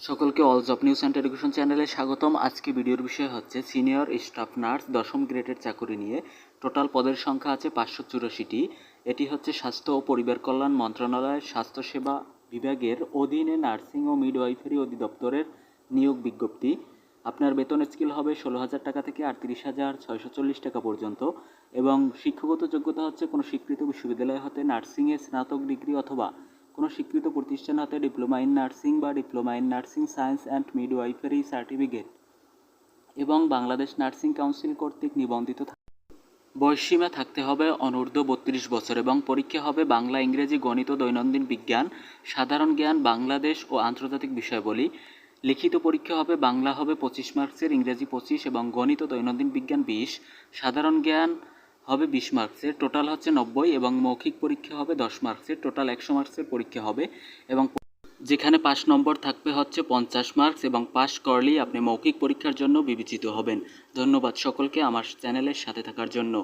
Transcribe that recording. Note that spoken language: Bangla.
সকলকে all job news and education চ্যানেলে স্বাগতম। আজকে ভিডিওর বিষয় হচ্ছে সিনিয়র স্টাফ নার্স দশম গ্রেডের চাকরি নিয়ে টোটাল পদের সংখ্যা আছে পাঁচশো চুরাশিটি। এটি হচ্ছে স্বাস্থ্য ও পরিবার কল্যাণ মন্ত্রণালয়ের স্বাস্থ্যসেবা বিভাগের অধীনে নার্সিং ও মিডওয়াইফারি অধিদপ্তরের নিয়োগ বিজ্ঞপ্তি। আপনার বেতন স্কেল হবে ষোলো হাজার টাকা থেকে আটত্রিশ হাজার ছয়শো চল্লিশ টাকা পর্যন্ত এবং শিক্ষাগত যোগ্যতা হচ্ছে কোনো স্বীকৃত বিশ্ববিদ্যালয় হতে নার্সিংয়ে স্নাতক ডিগ্রি অথবা কোনো স্বীকৃত প্রতিষ্ঠান হতে ডিপ্লোমা ইন নার্সিং বা diploma in nursing science and midwifery certificate এবং বাংলাদেশ নার্সিং কাউন্সিল কর্তৃক নিবন্ধিত বয়সসীমা থাকতে হবে অনূর্ধ্ব বত্রিশ বছর এবং পরীক্ষা হবে বাংলা, ইংরেজি, গণিত, দৈনন্দিন বিজ্ঞান, সাধারণ জ্ঞান, বাংলাদেশ ও আন্তর্জাতিক বিষয়াবলী। লিখিত পরীক্ষা হবে বাংলা হবে পঁচিশ মার্কসের ইংরেজি পঁচিশ এবং গণিত দৈনন্দিন বিজ্ঞান বিশ। সাধারণ জ্ঞান হবে বিশ মার্কসের টোটাল হচ্ছে নব্বই এবং মৌখিক পরীক্ষা হবে দশ মার্কসের টোটাল একশো মার্কসের পরীক্ষা হবে এবং যেখানে পাশ নম্বর থাকবে হচ্ছে পঞ্চাশ মার্কস এবং পাশ করলেই আপনি মৌখিক পরীক্ষার জন্য বিবেচিত হবেন। ধন্যবাদ সকলকে আমার চ্যানেলের সাথে থাকার জন্য।